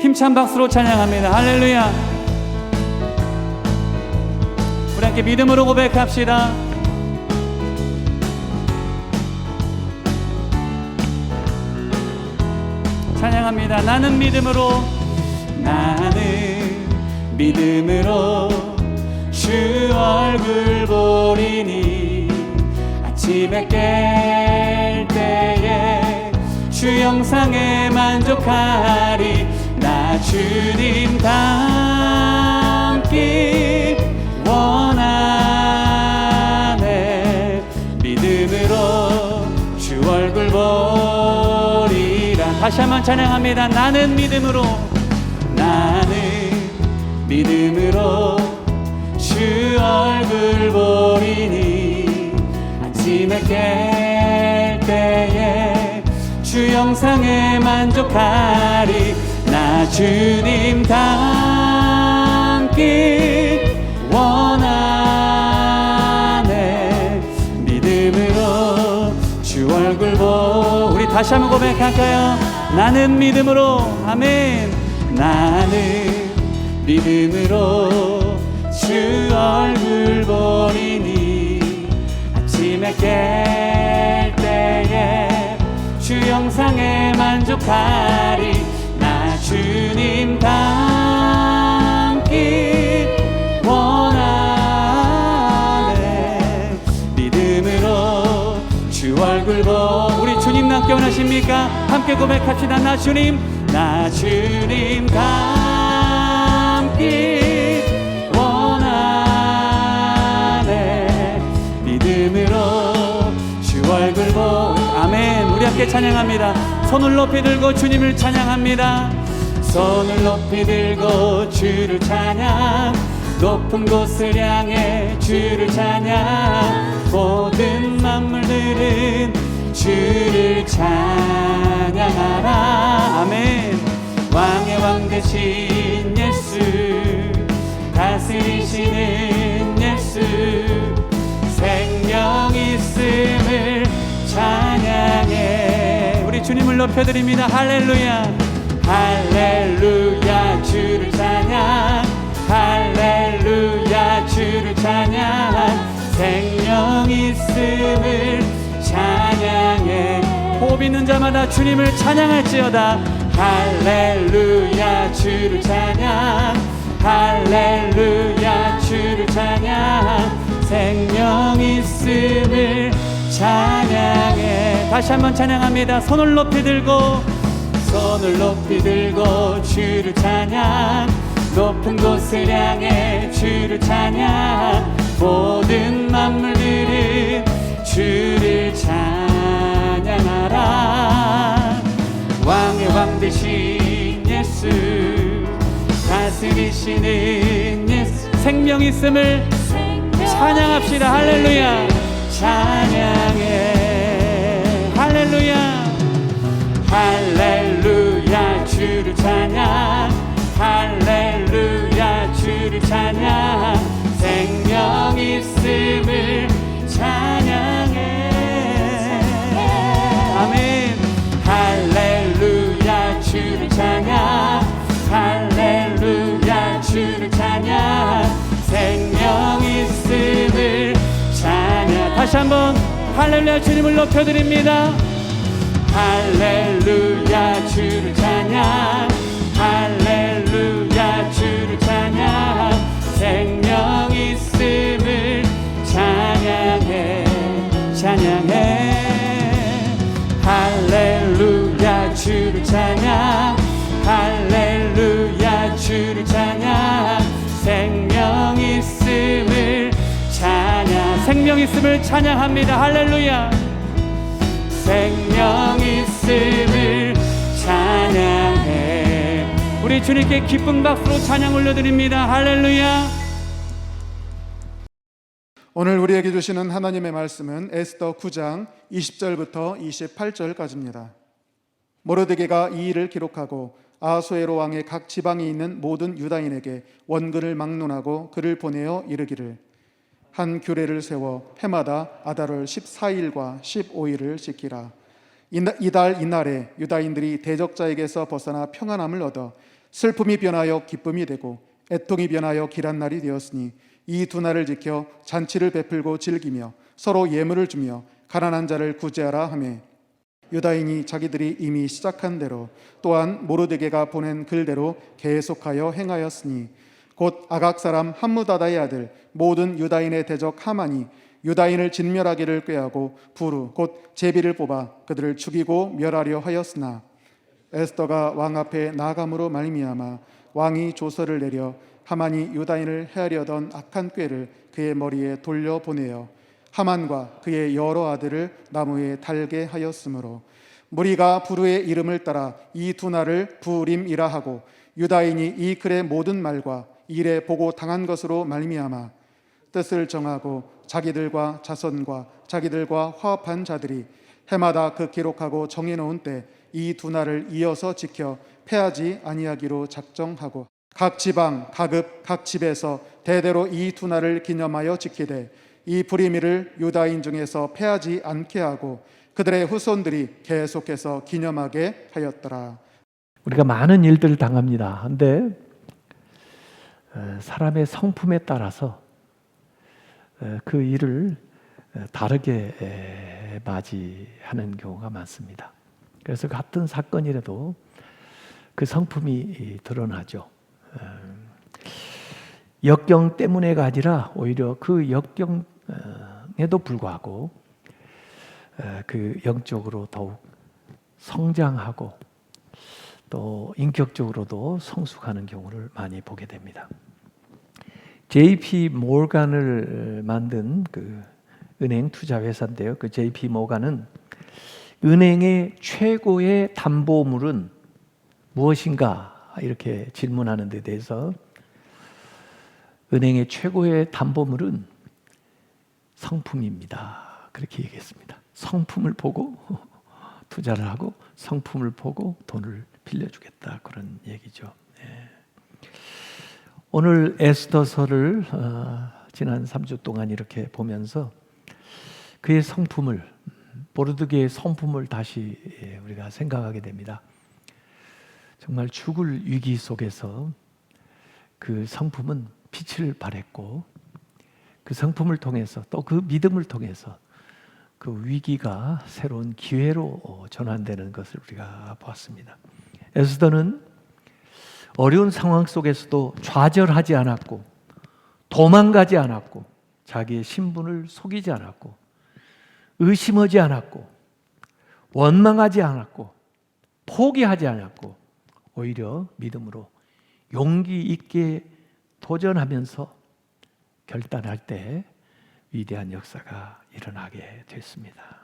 힘찬 박수로 찬양합니다. 할렐루야. 우리 함께 믿음으로 고백합시다. 찬양합니다. 나는 믿음으로 나는 믿음으로 주 얼굴 보리니 아침에 깰 때에 주 영상에 만족하리 나 주님 닮기 원하네. 믿음으로 주 얼굴 보리라. 다시 한번 찬양합니다. 나는 믿음으로 나는 믿음으로 주 얼굴 보리니 아침에 깰 때에 주 영상에 만족하리 나 주님 닮기 원하네. 믿음으로 주 얼굴 보 우리 다시 한번 고백할까요? 나는 믿음으로 아멘. 나는 믿음으로 주 얼굴 보리니 아침에 깰 때에 주 영상에 만족하리. 나 주님 닮기 원하네. 믿음으로 주 얼굴 보 우리 주님 남께 원하십니까? 함께 고백합시다. 나 주님 나 주님 닮기 원하네. 믿음으로 주 얼굴 보 아멘. 우리 함께 찬양합니다. 손을 높이 들고 주님을 찬양합니다 손을 높이 들고 주를 찬양. 높은 곳을 향해 주를 찬양. 모든 만물들은 주를 찬양하라. 아멘. 왕의 왕 되신 예수 다스리시는 예수 생명 있음을 찬양해. 우리 주님을 높여드립니다. 할렐루야 할렐루야 주를 찬양. 할렐루야 주를 찬양. 생명 있음을 찬양해. 호흡 있는 자마다 주님을 찬양할지어다. 할렐루야 주를 찬양. 할렐루야 주를 찬양. 생명 있음을 찬양해. 다시 한번 찬양합니다. 손을 높이 들고 손을 높이 들고 주를 찬양. 높은 곳을 향해 주를 찬양. 모든 만물들은 주를 찬양하라. 왕의 왕 되신 예수 다스리시는 예수. 생명 있음을 찬양합시다. 할렐루야. 찬양해. 할렐루야 할렐루야 주를 찬양. 할렐루야 주를 찬양. 생명 있음을 찬양해. 아멘. 할렐루야 주를 찬양. 할렐루야 주를 찬양. 생명 있음을 찬양. 다시 한번 할렐루야 주님을 높여드립니다 할렐루야 주를 찬양. 할렐루야 주를 찬양. 생명 있음을 찬양해 찬양해. 할렐루야 주를 찬양. 할렐루야 주를 찬양. 생명 있음을 찬양. 생명 있음을 찬양합니다. 할렐루야 생명 있음을 찬양해. 우리 주님께 기쁜 박수로 찬양 올려드립니다. 할렐루야. 오늘 우리에게 주시는 하나님의 말씀은 에스더 9장 20절부터 28절까지입니다. 모르드게가 이 일을 기록하고 아하수에로 왕의 각 지방에 있는 모든 유다인에게 원근을 막론하고 그를 보내어 이르기를 한 규례를 세워 해마다 아달월 14일과 15일을 지키라. 이날 이날에 유다인들이 대적자에게서 벗어나 평안함을 얻어 슬픔이 변하여 기쁨이 되고 애통이 변하여 길한 날이 되었으니 이 두 날을 지켜 잔치를 베풀고 즐기며 서로 예물을 주며 가난한 자를 구제하라 하며 유다인이 자기들이 이미 시작한 대로 또한 모르드게가 보낸 글대로 계속하여 행하였으니 곧 아각 사람 함무다다의 아들 모든 유다인의 대적 하만이 유다인을 진멸하기를 꾀하고 부르 곧 제비를 뽑아 그들을 죽이고 멸하려 하였으나 에스더가 왕 앞에 나감으로 말미암아 왕이 조서를 내려 하만이 유다인을 해하려던 악한 꾀를 그의 머리에 돌려 보내어 하만과 그의 여러 아들을 나무에 달게 하였으므로 무리가 부르의 이름을 따라 이 두 날을 부림이라 하고 유다인이 이 글의 모든 말과 일에 보고 당한 것으로 말미암아 뜻을 정하고 자기들과 자손과 자기들과 화합한 자들이 해마다 그 기록하고 정해놓은 때 이 두 날을 이어서 지켜 패하지 아니하기로 작정하고 각 지방 각읍 각 집에서 대대로 이 두 날을 기념하여 지키되 이 불임이를 유다인 중에서 패하지 않게 하고 그들의 후손들이 계속해서 기념하게 하였더라. 우리가 많은 일들을 당합니다. 근데 어, 사람의 성품에 따라서 어, 그 일을 어, 다르게 에, 맞이하는 경우가 많습니다. 그래서 같은 사건이라도 그 성품이 이, 드러나죠. 어, 역경 때문에가 아니라 오히려 그 역경에도 불구하고 어, 그 영적으로 더욱 성장하고 또 인격적으로도 성숙하는 경우를 많이 보게 됩니다. JP 모간을 만든 그 은행 투자 회사인데요. 그 JP 모간은 은행의 최고의 담보물은 무엇인가 이렇게 질문하는 데 대해서 은행의 최고의 담보물은 성품입니다. 그렇게 얘기했습니다. 성품을 보고 투자를 하고 성품을 보고 돈을 빌려주겠다 그런 얘기죠. 예. 오늘 에스더서를 어, 지난 3주 동안 이렇게 보면서 그의 성품을 보르드게의 성품을 다시 예, 우리가 생각하게 됩니다. 정말 죽을 위기 속에서 그 성품은 빛을 발했고 그 성품을 통해서 또 그 믿음을 통해서 그 위기가 새로운 기회로 어, 전환되는 것을 우리가 보았습니다. 에스더는 어려운 상황 속에서도 좌절하지 않았고 도망가지 않았고 자기의 신분을 속이지 않았고 의심하지 않았고 원망하지 않았고 포기하지 않았고 오히려 믿음으로 용기 있게 도전하면서 결단할 때 위대한 역사가 일어나게 됐습니다.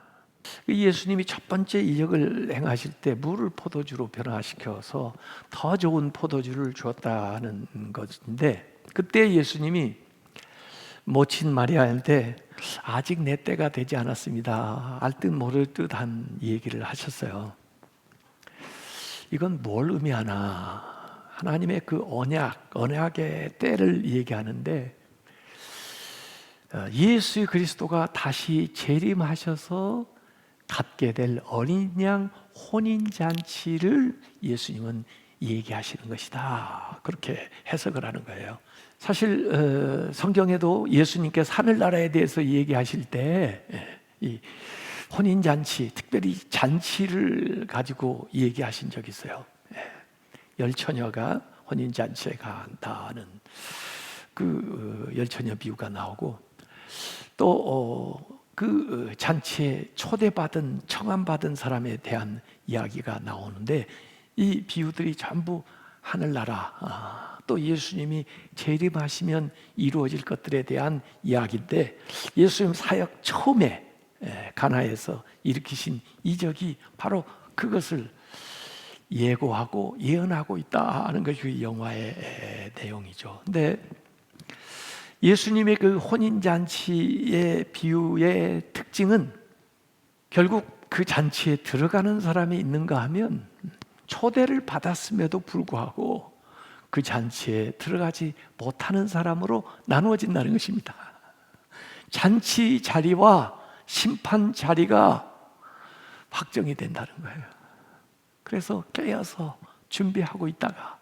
예수님이 첫 번째 이적을 행하실 때 물을 포도주로 변화시켜서 더 좋은 포도주를 주었다는 것인데 그때 예수님이 모친 마리아한테 아직 내 때가 되지 않았습니다. 알 듯 모를 듯한 얘기를 하셨어요. 이건 뭘 의미하나? 하나님의 그 언약, 언약의 때를 얘기하는데 어, 예수 그리스도가 다시 재림하셔서 갖게 될 어린 양 혼인 잔치를 예수님은 얘기하시는 것이다. 그렇게 해석을 하는 거예요. 사실 어, 성경에도 예수님께서 하늘나라에 대해서 얘기하실 때 이 혼인 잔치, 특별히 잔치를 가지고 얘기하신 적이 있어요. 예. 열 처녀가 혼인 잔치에 간다는 그 어, 열처녀 비유가 나오고 또 그 어, 잔치에 초대받은 청함받은 사람에 대한 이야기가 나오는데 이 비유들이 전부 하늘나라 아, 또 예수님이 재림하시면 이루어질 것들에 대한 이야기인데 예수님 사역 처음에 에, 가나에서 일으키신 이적이 바로 그것을 예고하고 예언하고 있다 하는 것이 그 영화의 에, 내용이죠. 근데 예수님의 그 혼인 잔치의 비유의 특징은 결국 그 잔치에 들어가는 사람이 있는가 하면 초대를 받았음에도 불구하고 그 잔치에 들어가지 못하는 사람으로 나누어진다는 것입니다. 잔치 자리와 심판 자리가 확정이 된다는 거예요. 그래서 깨어서 준비하고 있다가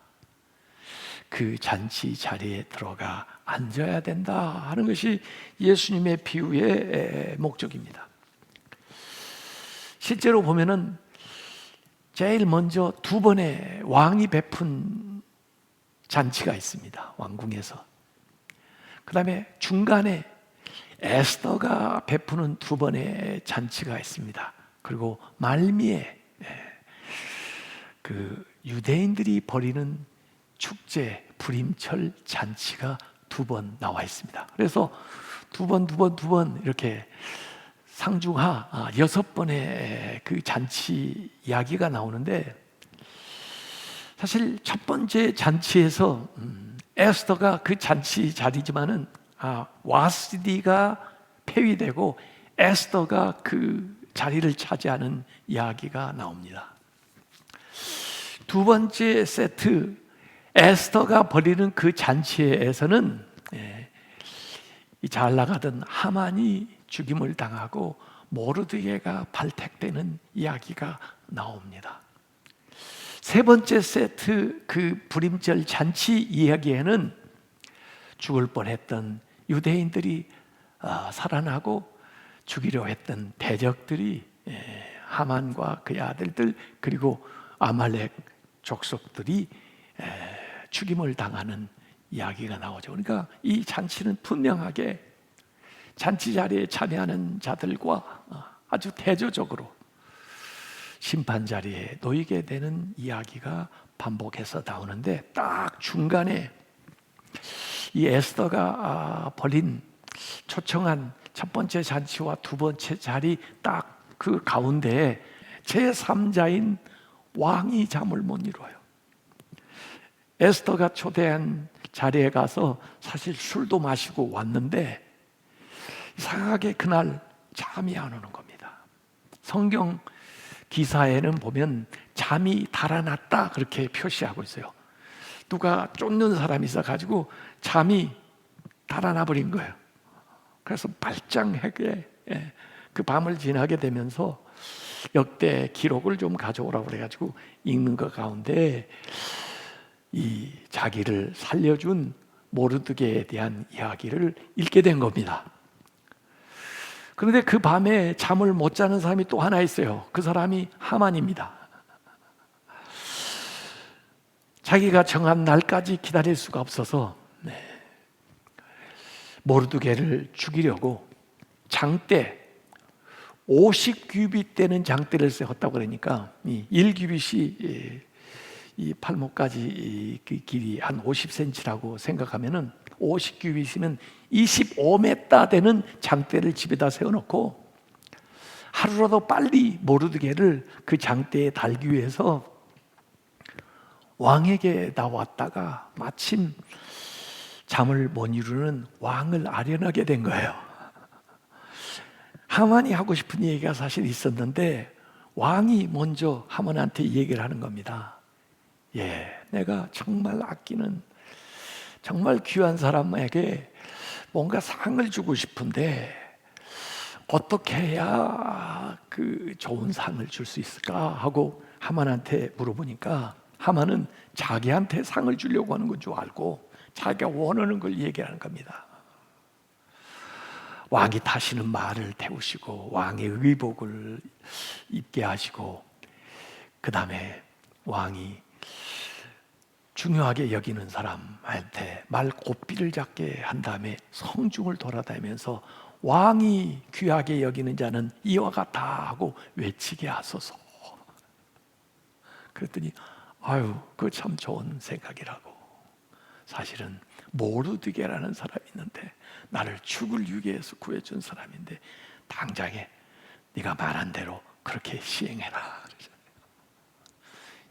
그 잔치 자리에 들어가 앉아야 된다 하는 것이 예수님의 비유의 목적입니다. 실제로 보면은 제일 먼저 두 번의 왕이 베푼 잔치가 있습니다. 왕궁에서. 그 다음에 중간에 에스더가 베푸는 두 번의 잔치가 있습니다. 그리고 말미에 예, 그 유대인들이 벌이는 축제 불임철 잔치가 두 번 나와 있습니다. 그래서 두 번, 두 번, 두 번 이렇게 상중하 아, 여섯 번의 그 잔치 이야기가 나오는데 사실 첫 번째 잔치에서 음, 에스더가 그 잔치 자리지만은 아, 와스디가 폐위되고 에스더가 그 자리를 차지하는 이야기가 나옵니다. 두 번째 세트 에스더가 벌이는 그 잔치에서는 예, 이잘 나가던 하만이 죽임을 당하고 모르드게가 발택되는 이야기가 나옵니다. 세 번째 세트 그 불임절 잔치 이야기에는 죽을 뻔했던 유대인들이 아, 살아나고 죽이려 했던 대적들이 예, 하만과 그의 아들들 그리고 아말렉 족속들이 에, 죽임을 당하는 이야기가 나오죠. 그러니까 이 잔치는 분명하게 잔치 자리에 참여하는 자들과 어, 아주 대조적으로 심판 자리에 놓이게 되는 이야기가 반복해서 나오는데 딱 중간에 이 에스더가 아, 벌인 초청한 첫 번째 잔치와 두 번째 자리 딱 그 가운데에 제 3자인 왕이 잠을 못 이루어요. 에스더가 초대한 자리에 가서 사실 술도 마시고 왔는데 이상하게 그날 잠이 안 오는 겁니다. 성경 기사에는 보면 잠이 달아났다 그렇게 표시하고 있어요. 누가 쫓는 사람이 있어 가지고 잠이 달아나 버린 거예요. 그래서 발장하게 예, 그 밤을 지나게 되면서 역대 기록을 좀 가져오라고 그래가지고 읽는 것 가운데 이 자기를 살려준 모르드게에 대한 이야기를 읽게 된 겁니다. 그런데 그 밤에 잠을 못 자는 사람이 또 하나 있어요. 그 사람이 하만입니다. 자기가 정한 날까지 기다릴 수가 없어서 네. 모르드게를 죽이려고 장대 50규빗 되는 장대를 세웠다고 그러니까 이 1규빗이 이 팔목까지 그 길이 한 50cm라고 생각하면은 50규빗이면 25m 되는 장대를 집에다 세워놓고 하루라도 빨리 모르드게를 그 장대에 달기 위해서 왕에게 나왔다가 마침 잠을 못 이루는 왕을 아련하게 된 거예요. 하만이 하고 싶은 얘기가 사실 있었는데 왕이 먼저 하만한테 얘기를 하는 겁니다. 예, 내가 정말 아끼는 정말 귀한 사람에게 뭔가 상을 주고 싶은데 어떻게 해야 그 좋은 상을 줄 수 있을까 하고 하만한테 물어보니까 하만은 자기한테 상을 주려고 하는 건 줄 알고 자기가 원하는 걸 얘기하는 겁니다. 왕이 타시는 말을 태우시고 왕의 의복을 입게 하시고 그 다음에 왕이 중요하게 여기는 사람한테 말 고삐를 잡게 한 다음에 성중을 돌아다니면서 왕이 귀하게 여기는 자는 이와 같다 하고 외치게 하소서. 그랬더니 아유 그 참 좋은 생각이라고. 사실은 모르드게라는 사람이 있는데 나를 죽을 유기해서 구해준 사람인데 당장에 네가 말한 대로 그렇게 시행해라.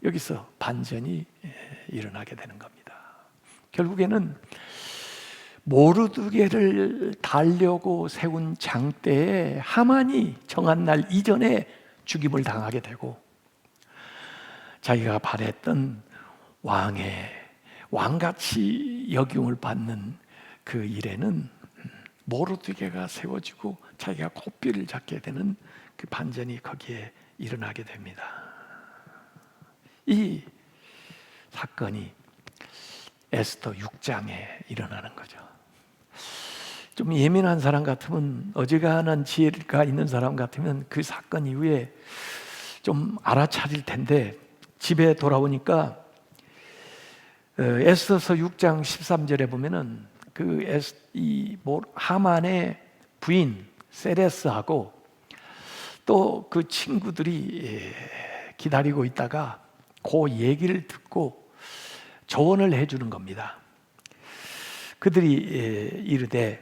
여기서 반전이 예, 일어나게 되는 겁니다. 결국에는 모르드게를 달려고 세운 장대에 하만이 정한 날 이전에 죽임을 당하게 되고 자기가 바랬던 왕의 왕같이 역용을 받는 그 일에는 모르드게가 세워지고 자기가 고삐를 잡게 되는 그 반전이 거기에 일어나게 됩니다. 이 사건이 에스더 6장에 일어나는 거죠. 좀 예민한 사람 같으면 어지간한 지혜가 있는 사람 같으면 그 사건 이후에 좀 알아차릴 텐데 집에 돌아오니까 어, 에스더서 6장 13절에 보면은 그 에스, 이 뭐, 하만의 부인 세레스하고 또 그 친구들이 예, 기다리고 있다가 그 얘기를 듣고 조언을 해주는 겁니다. 그들이 예, 이르되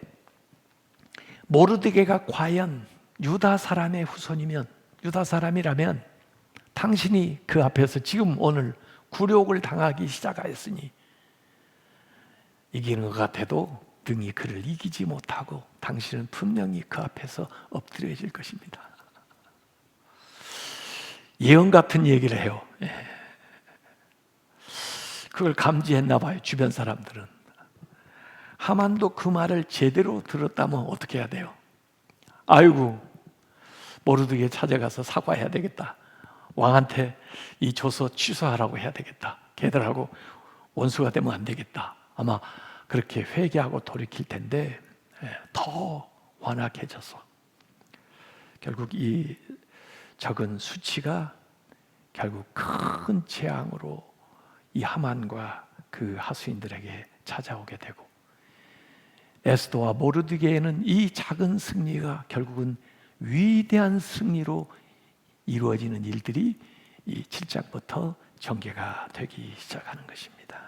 모르드게가 과연 유다 사람의 후손이면 유다 사람이라면 당신이 그 앞에서 지금 오늘 굴욕을 당하기 시작하였으니 이기는 것 같아도 등이 그를 이기지 못하고 당신은 분명히 그 앞에서 엎드려질 것입니다. 예언 같은 얘기를 해요. 예. 그걸 감지했나 봐요. 주변 사람들은. 하만도 그 말을 제대로 들었다면 어떻게 해야 돼요? 아이고, 모르드게 찾아가서 사과해야 되겠다. 왕한테 이 조서 취소하라고 해야 되겠다. 걔들하고 원수가 되면 안 되겠다. 아마 그렇게 회개하고 돌이킬 텐데 예, 더 완악해져서 결국 이 적은 수치가 결국 큰 재앙으로 이 하만과 그 하수인들에게 찾아오게 되고 에스더와 모르드게에는 이 작은 승리가 결국은 위대한 승리로 이루어지는 일들이 이 7장부터 전개가 되기 시작하는 것입니다.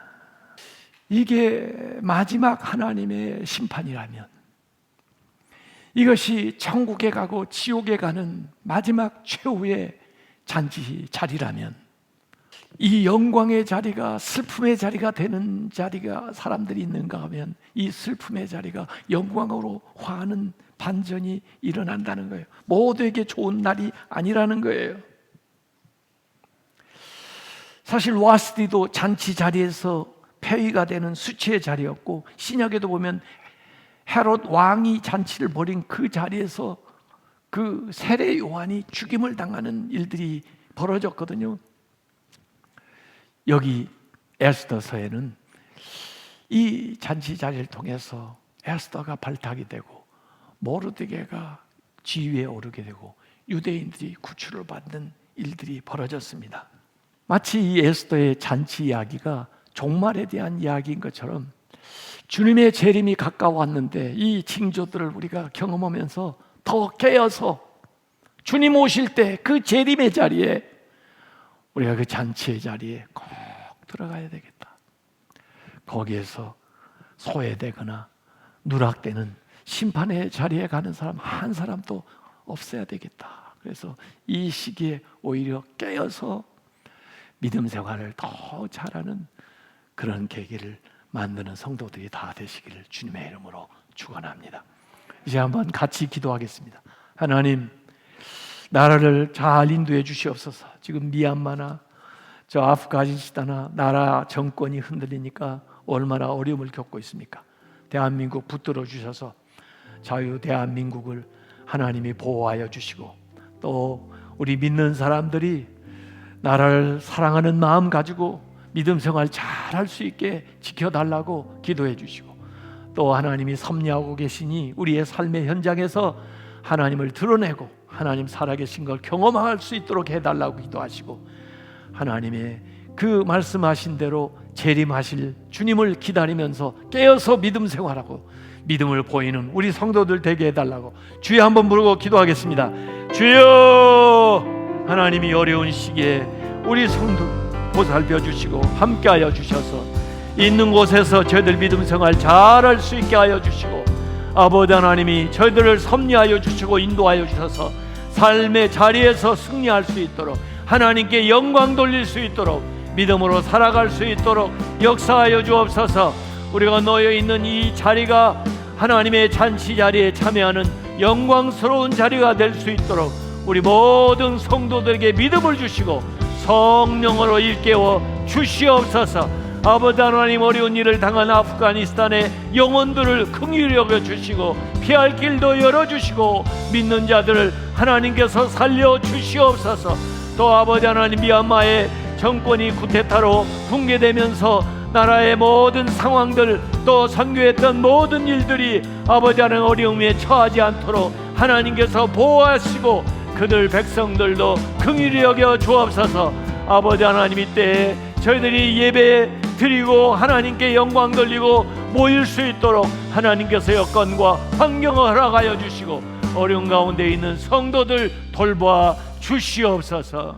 이게 마지막 하나님의 심판이라면 이것이 천국에 가고 지옥에 가는 마지막 최후의 잔치 자리라면 이 영광의 자리가 슬픔의 자리가 되는 자리가 사람들이 있는가 하면 이 슬픔의 자리가 영광으로 화하는 반전이 일어난다는 거예요. 모두에게 좋은 날이 아니라는 거예요. 사실 와스디도 잔치 자리에서 폐위가 되는 수치의 자리였고 신약에도 보면 헤롯 왕이 잔치를 벌인 그 자리에서 그 세례 요한이 죽임을 당하는 일들이 벌어졌거든요. 여기 에스더서에는 이 잔치 자리를 통해서 에스더가 발탁이 되고 모르드게가 지위에 오르게 되고 유대인들이 구출을 받는 일들이 벌어졌습니다. 마치 이 에스더의 잔치 이야기가 종말에 대한 이야기인 것처럼 주님의 재림이 가까웠는데 이 징조들을 우리가 경험하면서 더 깨어서 주님 오실 때 그 재림의 자리에 우리가 그 잔치의 자리에 꼭 들어가야 되겠다. 거기에서 소외되거나 누락되는 심판의 자리에 가는 사람 한 사람도 없어야 되겠다. 그래서 이 시기에 오히려 깨어서 믿음 생활을 더 잘하는 그런 계기를 만드는 성도들이 다 되시기를 주님의 이름으로 축원합니다. 이제 한번 같이 기도하겠습니다. 하나님 나라를 잘 인도해 주시옵소서. 지금 미얀마나 저 아프가니스탄이나 나라 정권이 흔들리니까 얼마나 어려움을 겪고 있습니까? 대한민국 붙들어 주셔서 자유 대한민국을 하나님이 보호하여 주시고 또 우리 믿는 사람들이 나라를 사랑하는 마음 가지고 믿음 생활 잘 할 수 있게 지켜달라고 기도해 주시고 또 하나님이 섭리하고 계시니 우리의 삶의 현장에서 하나님을 드러내고 하나님 살아계신 걸 경험할 수 있도록 해달라고 기도하시고 하나님의 그 말씀하신 대로 재림하실 주님을 기다리면서 깨어서 믿음 생활하고 믿음을 보이는 우리 성도들 되게 해달라고 주여 한번 부르고 기도하겠습니다. 주여 하나님이 어려운 시기에 우리 성도 보살펴 주시고 함께하여 주셔서 있는 곳에서 저희들 믿음 생활 잘할 수 있게 하여 주시고 아버지 하나님이 저희들을 섭리하여 주시고 인도하여 주셔서 삶의 자리에서 승리할 수 있도록 하나님께 영광 돌릴 수 있도록 믿음으로 살아갈 수 있도록 역사하여 주옵소서. 우리가 놓여 있는 이 자리가 하나님의 잔치 자리에 참여하는 영광스러운 자리가 될 수 있도록 우리 모든 성도들에게 믿음을 주시고 성령으로 일깨워 주시옵소서. 아버지 하나님 어려운 일을 당한 아프가니스탄의 영혼들을 긍휼히 여겨 주시고 피할 길도 열어 주시고 믿는 자들을 하나님께서 살려 주시옵소서. 또 아버지 하나님 미얀마의 정권이 쿠데타로 붕괴되면서 나라의 모든 상황들 또 선교했던 모든 일들이 아버지 하는 어려움에 처하지 않도록 하나님께서 보호하시고 그들 백성들도 긍휼히 여겨 주옵소서. 아버지 하나님 이때 저희들이 예배 드리고 하나님께 영광 돌리고 모일 수 있도록 하나님께서 여건과 환경을 허락하여 주시고 어려운 가운데 있는 성도들 돌봐 주시옵소서